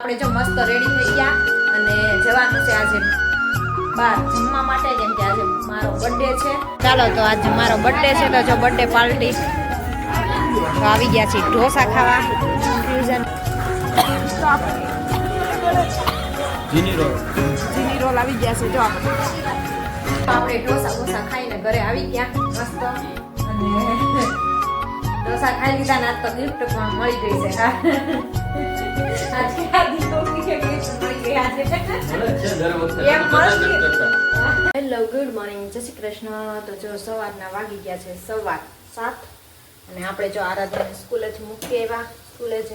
આપણે જો મસ્ત રેડી થઈ ગયા અને જવાનું છે આજે બહાર જમવા માટે કેમ કે આજે મારો બર્થડે છે. ચાલો તો આજે મારો બર્થડે છે તો જો બર્થડે પાર્ટી તો આવી ગયા છે ઢોસા ખાવા. ફ્યુઝન જીની રોલ જીની રોલ આવી ગયા છે જો આપણે. ઢોસા ઢોસા ખાઈને ઘરે આવી ગયા મસ્ત. અને ઢોસા ખાઈ લીધા ના તો ગિફ્ટ પણ મળી ગઈ છે. હા હેલો ગુડ મોર્નિંગ. જય શ્રી કૃષ્ણ. તો જો સવારના વાગી ગયા છે સવાર સાત. અને આપણે જો આરાધ્યાને જ મૂકી આવ્યા. સ્કૂલે જ.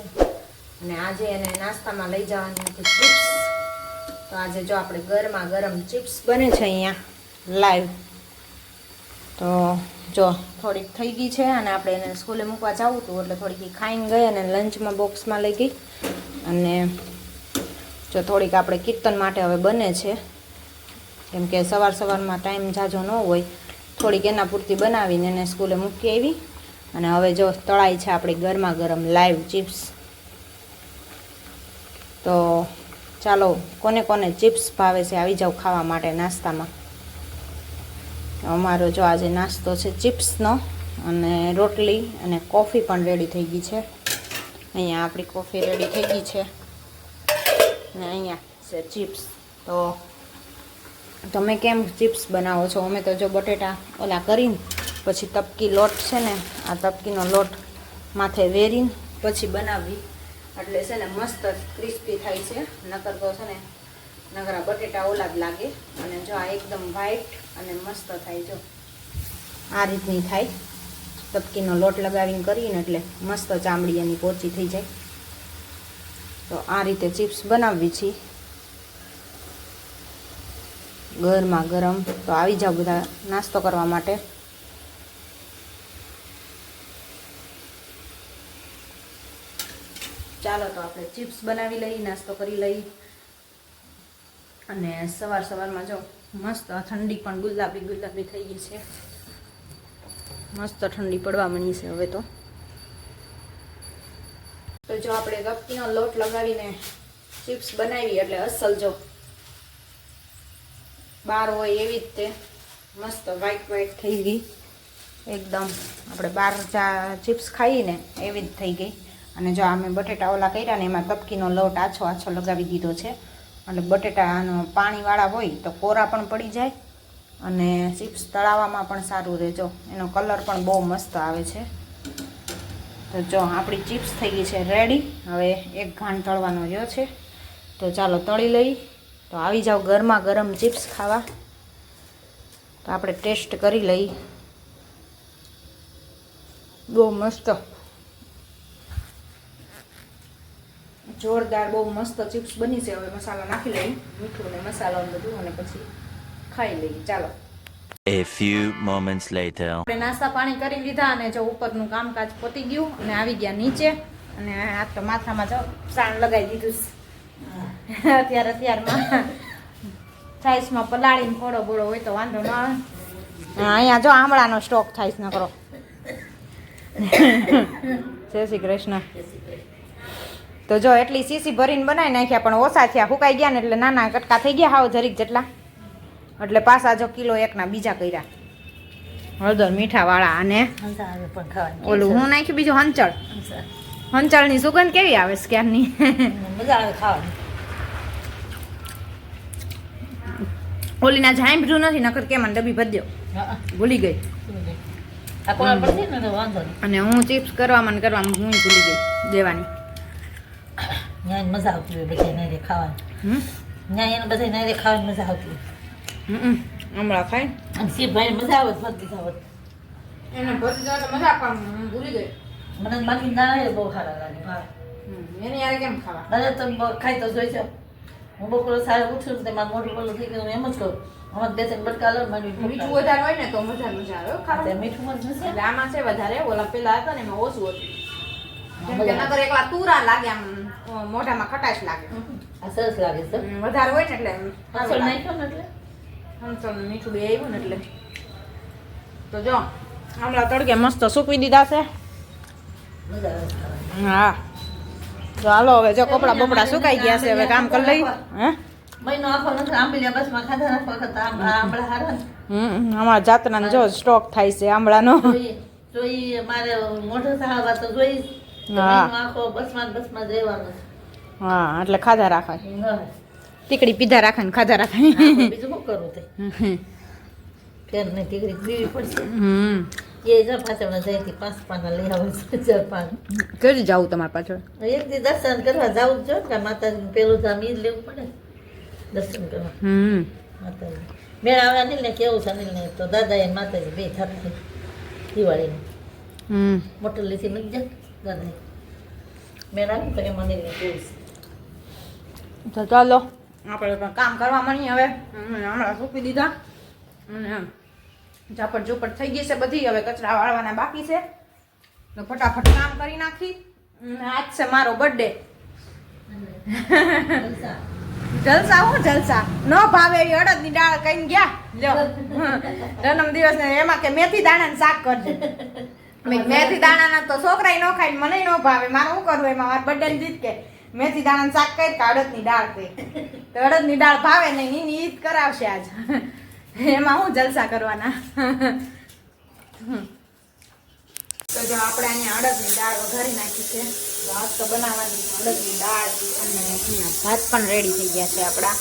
અને આજે એને નાસ્તામાં લઈ જવાની હતી ચિપ્સ. તો આજે જો આપણે ગરમા ગરમ ચિપ્સ બને છે અહીંયા લાઈવ. તો જો, થોડીક થઈ ગઈ છે અને આપણે એને સ્કૂલે મૂકવા જવું હતું, એટલે થોડીક ખાઈને ગઈ અને લંચમાં બોક્સમાં લઈ ગઈ. અને જો થોડીક આપણે કીર્તન માટે હવે બને છે. કેમ કે સવાર સવારમાં ટાઈમ જાજો ન હોય, થોડીક એના પૂરતી બનાવીને એને સ્કૂલે મૂકી આવી. અને હવે જો તળાઈ છે આપણી ગરમા ગરમ લાઈવ ચિપ્સ. તો ચાલો, કોને કોને ચિપ્સ ભાવે છે, આવી જાવ ખાવા માટે નાસ્તામાં. અમારો જો આજે નાસ્તો છે ચિપ્સનો અને રોટલી અને કોફી પણ રેડી થઈ ગઈ છે. અહીંયા આપણી કોફી રેડી થઈ ગઈ છે. અને અહીંયા છે ચિપ્સ. તો તમે કેમ ચિપ્સ બનાવો છો? અમે તો જો બટેટા ઓલા કરીને પછી તપકી લોટ છે ને, આ તપકીનો લોટ માથે વેરીને પછી બનાવવી એટલે છે ને મસ્ત ક્રિસ્પી થાય છે. નકર તો છે ને નકરા બટેટા ઓલા જ લાગે અને જો આ એકદમ વ્હાઈટ અને મસ્ત થાય જો. આ રીતની થાય. તપકીનો લોટ લગાવીને કરીને એટલે મસ્ત ચામડી એની પોચી થઈ જાય. તો આ રીતે ચિપ્સ બનાવવી છે. ગરમા ગરમ. તો આવી જાઓ બધા નાસ્તો કરવા માટે. ચાલો તો આપણે ચિપ્સ બનાવી લઈ નાસ્તો કરી લઈ અને સવાર સવારમાં જો મસ્ત ઠંડી પણ ગુલાબી ગુલાબી થઈ ગઈ છે. મસ્ત ઠંડી પડવા મળી છે હવે તો. તો જો આપણે ગપકીનો લોટ લગાવીને ચિપ્સ બનાવી, એટલે અસલ જો બાર હોય એવી જ તે. મસ્ત વ્હાઈટ વ્હાઈટ થઈ ગઈ. એકદમ આપણે બાર ચા ચિપ્સ ખાઈને એવી જ થઈ ગઈ. અને જો અમે બટેટા ઓલા કર્યા ને એમાં તપકીનો લોટ આછો આછો લગાવી દીધો છે. એટલે બટેટાનો પાણીવાળા હોય તો કોરા પણ પડી જાય અને ચિપ્સ તળાવવામાં પણ સારું રહે જો એનો કલર પણ બહુ મસ્ત આવે છે. તો જો આપણી ચિપ્સ થઈ ગઈ છે રેડી. હવે એક ઘાણ તળવાનો રહ્યો છે. તો ચાલો તળી લઈ. તો આવી જાઓ ગરમા ગરમ ચિપ્સ ખાવા. તો આપણે ટેસ્ટ કરી લઈ. બહુ મસ્ત. જોરદાર બહુ મસ્ત ચિપ્સ બની છે. હવે મસાલા નાખી લઈ મીઠું ને મસાલો બધું અને પછી ખાઈ લઈએ. ચાલો. A few moments later. આપણે નાસ્તા પાણી કરી લીધા અને જો ઉપરનું કામકાજ પતી ગયું અને આવી ગયા નીચે. અને આ તો માથામાં જો સાણ લગાવી દીધું. અત્યારે અત્યારમાં સાઈઝમાં પલાળીને ફોડો બોડો હોય તો વાંધો ન આવે. અહીંયા જો આમળાનો સ્ટોક થાય ના કરો જય શ્રી કૃષ્ણ. તો જો એટલી સીસી ભરીને બનાવી નાખ્યા પણ ઓછા થયા ફૂકાઈ ગયા ને એટલે નાના કટકા થઈ ગયા હાવ જરીક જેટલા. એટલે પાછા જો કિલો એકના બીજા કર્યા. હળદર મીઠા વાળા અને ઓલું હું નાખ્યું બીજું હંચળ. હંચળની સુગંધ કેવી આવે સ્કેનની? મજા આવે ખાવાની. ઓલીના જાંભળ્યું નથી નકર કેમ ડબી ડબ્બી ભરી ભૂલી ગઈ. અને હું ચિપ્સ કરવામાં મને કરવામાં હું ભૂલી ગઈ દેવાની. ત્યાં મજા આવતી હોય બધા નહીં ખાવાની હમ? ત્યાં એને બધા નહીં ખાવાની મજા આવતી હોય. હમણાં ખાય અને શિવભાઈ મજા આવે ભરતી હોત એને ભરતી દો તો મજા હું ભૂલી ગઈ. મને બાકી ના બહુ સારા લાગે ભાવે એને એની યારે કેમ ખાવા? દાદા તો બ- ખાઈ તો જોઈ છે હું બપોરે સારા ઉઠ્યું ને તે મારું મોટું બોલું થઈ ગયું એમ જ કહું. અમારે બે ત્રણ બટકા લો મારી મીઠું વધારે હોય ને તો મજા મજા આવે ખાવા મીઠું મજા આમાં છે વધારે ઓલા પેલા હતા ને એમાં ઓછું હતું. કેમ એક તુરા લાગે આમ મોઢામાં ખટાશ લાગે. સરસ લાગે સર વધારે હોય ને એટલે. નાખ્યો ને હંચળ મીઠું બે આવ્યું ને એટલે. તો જો હમણાં તડકે મસ્ત સૂકવી દીધા છે. હા. તો હાલો હવે જો કપડા બપડા સુકાઈ ગયા છે હવે કામ કરી લઈ હે? અમારા જાતના જો સ્ટોક થાય છે આંબળાનો. જોઈએ મારે મોઢા સાહવા તો જોઈ જ. તો હા. એટલે ખાધા રાખાય ટીકડી તીકડી પીધા રાખે ને ખાધા રાખે. બીજું શું કરવું તે. ફેર નહીં ટીકડી પીવી પડશે. હમ. એ જ પાછળ જઈતી પાંચ પાના લઈ આવે છે પાન કરી જાવું તમારી પાછળ? એક દી દર્શન કરવા જવું જ ને કે માતાજીનું પેલું ધામ ઈ લેવું પડે દર્શન કરવા. હમ. માતાજી. મેળા આવે અનિલ ને કેવું છે અનિલ ને તો દાદા એ માતાજી બે થતા દિવાળીને. હમ. મોટર લીધી જાય. દાદા મેળા આવે ને તો એમ અનિલ ને કેવું છે તો ચાલો આપણે પણ કામ કરવા મળીએ હવે હમ, હમણાં સૂકી દીધા અને ઝાપટ ઝુપટ થઈ ગઈ છે બધી હવે કચરા વાળવાના બાકી છે તો ફટાફટ કામ કરી નાખી આજ છે મારો બર્થડે જલસા. જલસા હું જલસા ન ભાવે એવી અડદની દાળ કઈ ગયા લ્યો જન્મ દિવસ ને એમાં કે મેથી દાણાનું શાક કરજો મેં મેથી દાણાના તો છોકરાય નો ખાય મને ન ભાવે. મારે શું કરવું એમાં? મારા બર્થડે જીત કે. મેથી દાણાનું શાક કરી કે અડદની દાળ કઈ તો અડદની દાળ ભાવે નહીં એની ઈદ કરાવશે આજ. એમાં હું જલસા કરવાના? તો જો આપણે અહીંયા અડદની દાળ વઘારી નાખી છે. ભાત તો બનાવવાની અડદની દાળ અને અહીંયા ભાત પણ રેડી થઈ ગયા છે આપણા.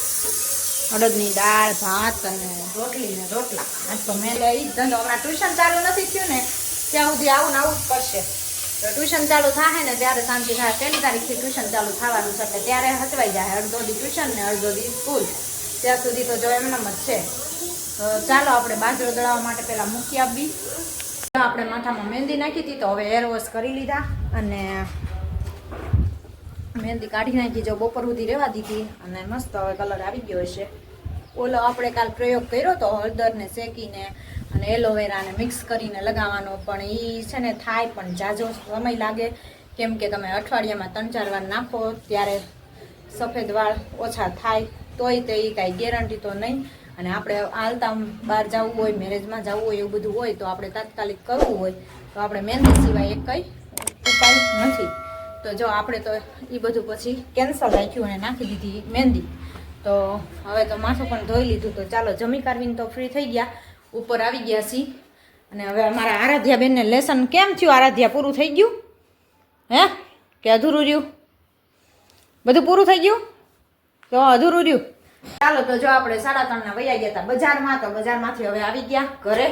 અડદની દાળ ભાત અને રોટલી ને રોટલા. આજ તો મેં લઈ ધંધો હમણાં ટ્યુશન ચાલુ નથી થયું ને. ત્યાં સુધી આવું આવું જ કરશે. તો ટ્યુશન ચાલુ થાય ને ત્યારે શાંતિ થાય પહેલી તારીખથી ટ્યુશન ચાલુ થવાનું છે એટલે ત્યારે હચવાઈ જાય. અડધો દી ટ્યુશન ને અડધો દી સ્કૂલ. ત્યાં સુધી તો જો એમ જ છે. તો ચાલો આપણે બાજરો દળાવવા માટે પહેલાં મૂકી આપવી. આપણે માથામાં મહેંદી નાખી હતી તો હવે હેર વોશ કરી લીધા અને મહેંદી કાઢી નાખી. જો બપોર સુધી રહેવા દીધી અને મસ્ત હવે કલર આવી ગયો હશે. ઓલો આપણે કાલ પ્રયોગ કર્યો તો હળદરને શેકીને અને એલોવેરાને મિક્સ કરીને લગાવવાનો, પણ એ છે ને થાય પણ જાજો સમય લાગે. કેમ કે તમે અઠવાડિયામાં ત્રણ ચાર વાર નાખો ત્યારે સફેદ વાળ ઓછા થાય, તોય તે એ કાંઈ ગેરંટી તો નહીં. અને આપણે હાલતા બહાર જવું હોય મેરેજમાં જવું હોય, એવું બધું હોય, તો આપણે તાત્કાલિક કરવું હોય, તો આપણે મહેંદી સિવાય એક કંઈ ઉપાય નથી. તો જો આપણે તો એ બધું પછી કેન્સલ રાખ્યું અને નાખી દીધી મહેંદી. તો હવે તો માથું પણ ધોઈ લીધું તો ચાલો, જમી કાઢવીને તો ફ્રી થઈ ગયા. ઉપર આવી ગયા છીએ. અને હવે અમારા આરાધ્યાબેનને લેસન કેમ થયું? આરાધ્યા, પૂરું થઈ ગયું? હે? કે અધૂરું રહ્યું? બધું પૂરું થઈ ગયું? તો અધૂરું રહ્યું. ચાલો, તો જો આપણે સાડા ત્રણના વૈયા ગયા હતા બજારમાં, તો બજારમાંથી હવે આવી ગયા ઘરે.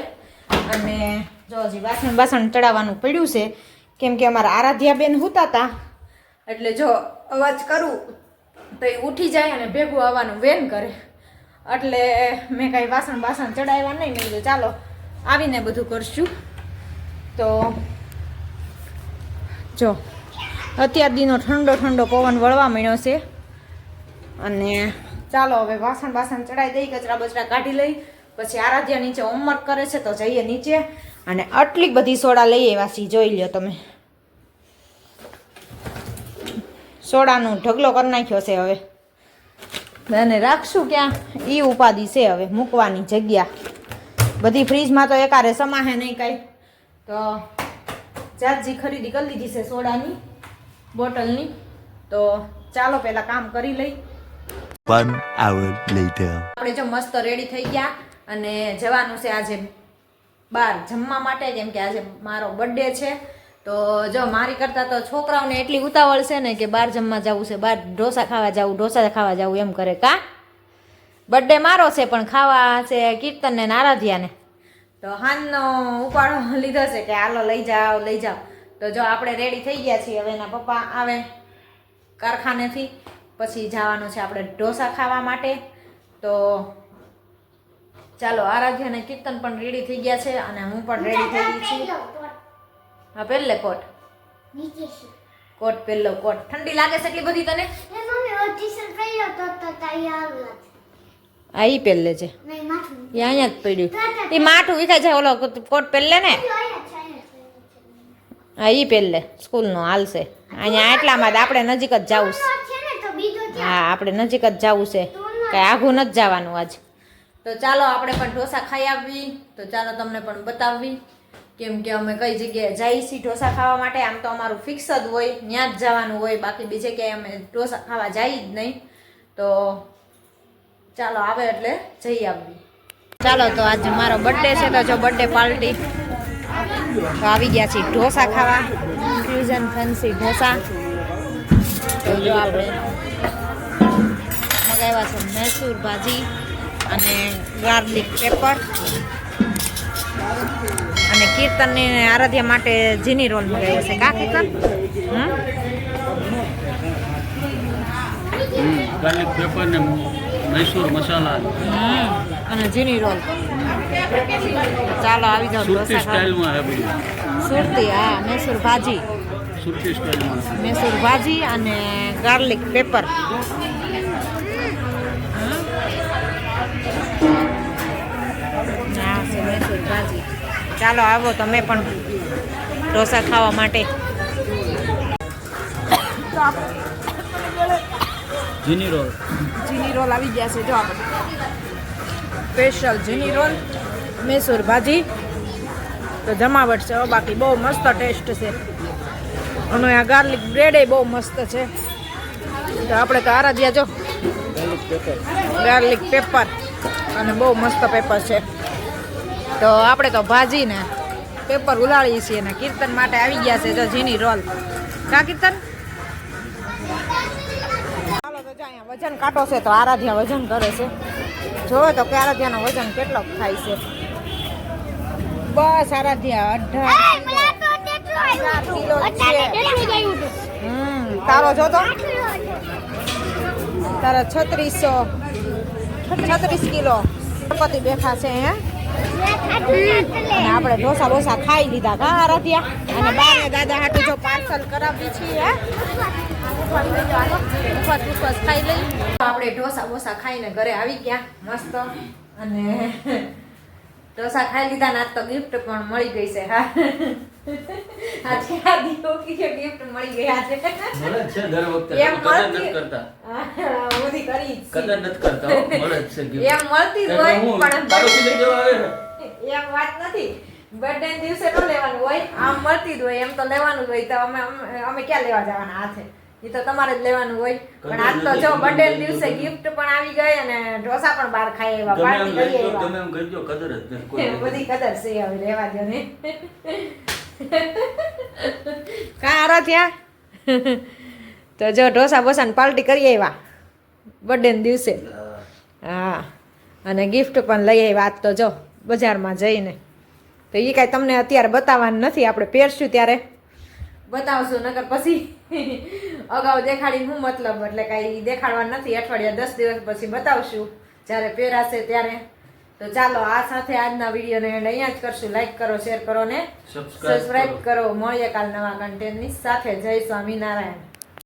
અને જો હજી વાસણ બાસણ ચડાવવાનું પડ્યું છે. કેમ કે અમારા આરાધ્યાબેન હુતા હતા એટલે જો અવાજ કરું તો એ ઉઠી જાય અને ભેગું આવવાનું, વેન કરે. એટલે મેં કાંઈ વાસણ બાસણ ચડાવ્યા નહીં. મેં કીધું, ચાલો, આવીને બધું કરશું. તો જો, અત્યાર દીનો ઠંડો ઠંડો પવન વળવા માંડ્યો છે. અને ચાલો, હવે વાસણ બાસણ ચડાવી દઈ, કચરા બચરા કાઢી લઈ. પછી આરાધ્યા નીચે હોમવર્ક કરે છે, તો જઈએ નીચે. અને આટલી બધી સોડા લઈ આવ્યા છીએ, જોઈ લ્યો તમે. સોડાનો ઢગલો કરી નાખ્યો છે હવે. અને રાખશું ક્યાં? એ ઉપાધિ છે હવે મૂકવાની જગ્યા. બધી ફ્રીજમાં તો એકારે સમાહે નહીં કાંઈ. તો જાતજી ખરીદી કરી લીધી છે સોડાની બોટલની. તો ચાલો પહેલાં કામ કરી લઈ. આપણે જો મસ્ત રેડી થઈ ગયા અને જવાનું છે આજે બહાર જમવા માટે કેમ કે આજે મારો બર્થડે છે. તો જો મારી કરતાં તો છોકરાઓને એટલી ઉતાવળ છે ને કે બહાર જમવા જવું છે, બહાર ઢોસા ખાવા જવું, ઢોસા ખાવા જવું એમ કરે, કા? બર્થડે મારો છે, પણ ખાવા છે કીર્તનને ને આરાધ્યાને. તો હાનનો ઉપાડો લીધો છે કે હાલો લઈ જાઓ લઈ જાઓ. તો જો આપણે રેડી થઈ ગયા છીએ, હવે એના પપ્પા આવે કારખાનેથી. પછી જવાનું છે આપણે ઢોસા ખાવા માટે. તો ચાલો આરાધ્યા અને કીર્તન પણ રેડી થઈ ગયા છે અને હું પણ રેડી થઈ ગઈ છું. હા પહેલે કોટ. કોટ પહેલો કોટ. ઠંડી લાગે છે એટલી બધી તને? આ ઈ પહેલે છે એ અહીંયા જ પડ્યું એ માઠું વિખાય છે ઓલો કોટ પહેલે ને? હા ઈ પહેલે સ્કૂલનો હાલશે અહીંયા એટલામાં જ આપણે નજીક જ જવું છે. હા આપણે નજીક જ જવું છે. કાંઈ આઘું નથી જવાનું આજ. તો ચાલો આપણે પણ ઢોસા ખાઈ આવવી. તો ચાલો તમને પણ બતાવવી. કેમ કે અમે કઈ જગ્યાએ જઈએ છીએ ઢોસા ખાવા માટે, આમ તો અમારું ફિક્સ જ હોય, ત્યાં જ જવાનું હોય, બાકી બીજે ક્યાંય અમે ઢોસા ખાવા જઈએ જ નહીં. તો ચાલો આવે એટલે જઈ આવવી ચાલો તો આજે મારો બર્થડે છે, તો જો બર્થડે પાર્ટી તો આવી ગયા છીએ ઢોસા ખાવા. Fusion fancy dosa. તો જો આપણે મગાવ્યા છે મૈસૂર ભાજી અને ગાર્લિક પેપર અને કીર્તન ને આરાધ્યા માટે જીની રોલ મગાવ્યો છે. કા કીર્તન? ગાર્લિક પેપર ને મૈસૂર મસાલા. અને જીની રોલ. ચાલો આવી જાઓ સુરતી હે બધું. સુરતી હા મૈસૂર ભાજી. સુરતી સ્ટાઇલમાં મૈસૂર ભાજી અને ગાર્લિક પેપર હા છે મૈસૂર ભાજી. ચાલો આવો તમે પણ ઢોસા ખાવા માટે. જીની રોલ. જીની રોલ આવી ગયા છે જો આપણે સ્પેશિયલ જીની રોલ મૈસૂર ભાજી. તો જમાવટ છે બાકી બહુ મસ્ત ટેસ્ટ છે. અને આ ગાર્લિક બ્રેડ એ બહુ મસ્ત છે. તો આપણે તો આરાધ્યા જો. ગાર્લિક પેપર અને બહુ મસ્ત પેપર છે. તો આપણે તો ભાજીને પેપર ઉલાળીએ છીએ ને કીર્તન માટે આવી ગયા છે જો જીની રોલ. કા કીર્તન? ચાલો તો અહીંયા વજન કાઢો છે તો આરાધ્યા વજન કરે છે. જોવે તો કે આરાધ્યાનો વજન કેટલો થાય છે. બસ આરાધ્યા અઢાર કિલો. હમ તારો જો તો. તારા છત્રીસો. છત્રીસ કિલો. ગણપતિ બેઠા છે હે આપણે ઢોસા ડોસા ખાઈ લીધા કા આરાધ્યા અને બા દાદા હાટું જો પાર્સલ કરાવી છીએ ખાઈ લઈ. આપણે ઢોસા બોસા ખાઈને ઘરે આવી ગયા, મસ્ત. અને ઢોસા ખાઈ લીધા ને આજ તો ગિફ્ટ પણ મળી ગઈ છે, હા. આજે આ દીકરી ગિફ્ટ મળી ગયા છે. મળે છે દર વખતે. એમ કદર મળતી- કરતા. ઓધી કરી કદર નથી કરતા મળે છે ગિફ્ટ એમ મળતી હોય પણ તારું લઈ જવા આવે એમ વાત નથી. બર્થડે દિવસે ન લેવાનું હોય આમ મળતી જ હોય એમ તો લેવાનું જ હોય. તો અમે અમે- ક્યાં લેવા જવાના હાથે? એ તો તમારે જ લેવાનું હોય. પણ આજ તો જો બર્થડે દિવસે ગિફ્ટ પણ આવી ગઈ અને ઢોસા પણ બહાર ખાઈ એવા પાર્ટી કરી એવા ગમે એમ કરજો કદર જ નથી કોઈ બધી કદર છે હવે લેવા દો ને. કા આરા ત્યાં તો જો ઢોસા બોસાને પાર્ટી કરી આવ્યા બર્થડે દિવસે. હા. અને ગિફ્ટ પણ લઈ આવ્યા આજ તો જો, બજારમાં જઈને. તો એ કાંઈ તમને અત્યારે બતાવવાનું નથી, આપણે પહેરશું ત્યારે. બતાવશું, નકર પછી અગાઉ દેખાડીને હું મતલબ, એટલે કાંઈ દેખાડવાનું નથી. અઠવાડિયા દસ દિવસ પછી બતાવશું, જ્યારે પહેરાશે ત્યારે. તો ચાલો આ સાથે આજના વિડીયોને એન્ડ અહીંયા જ કરશું. લાઈક કરો શેર કરો ને સબસ્ક્રાઇબ કરો. મળીએ કાલ નવા કન્ટેન્ટની સાથે. જય સ્વામિનારાયણ.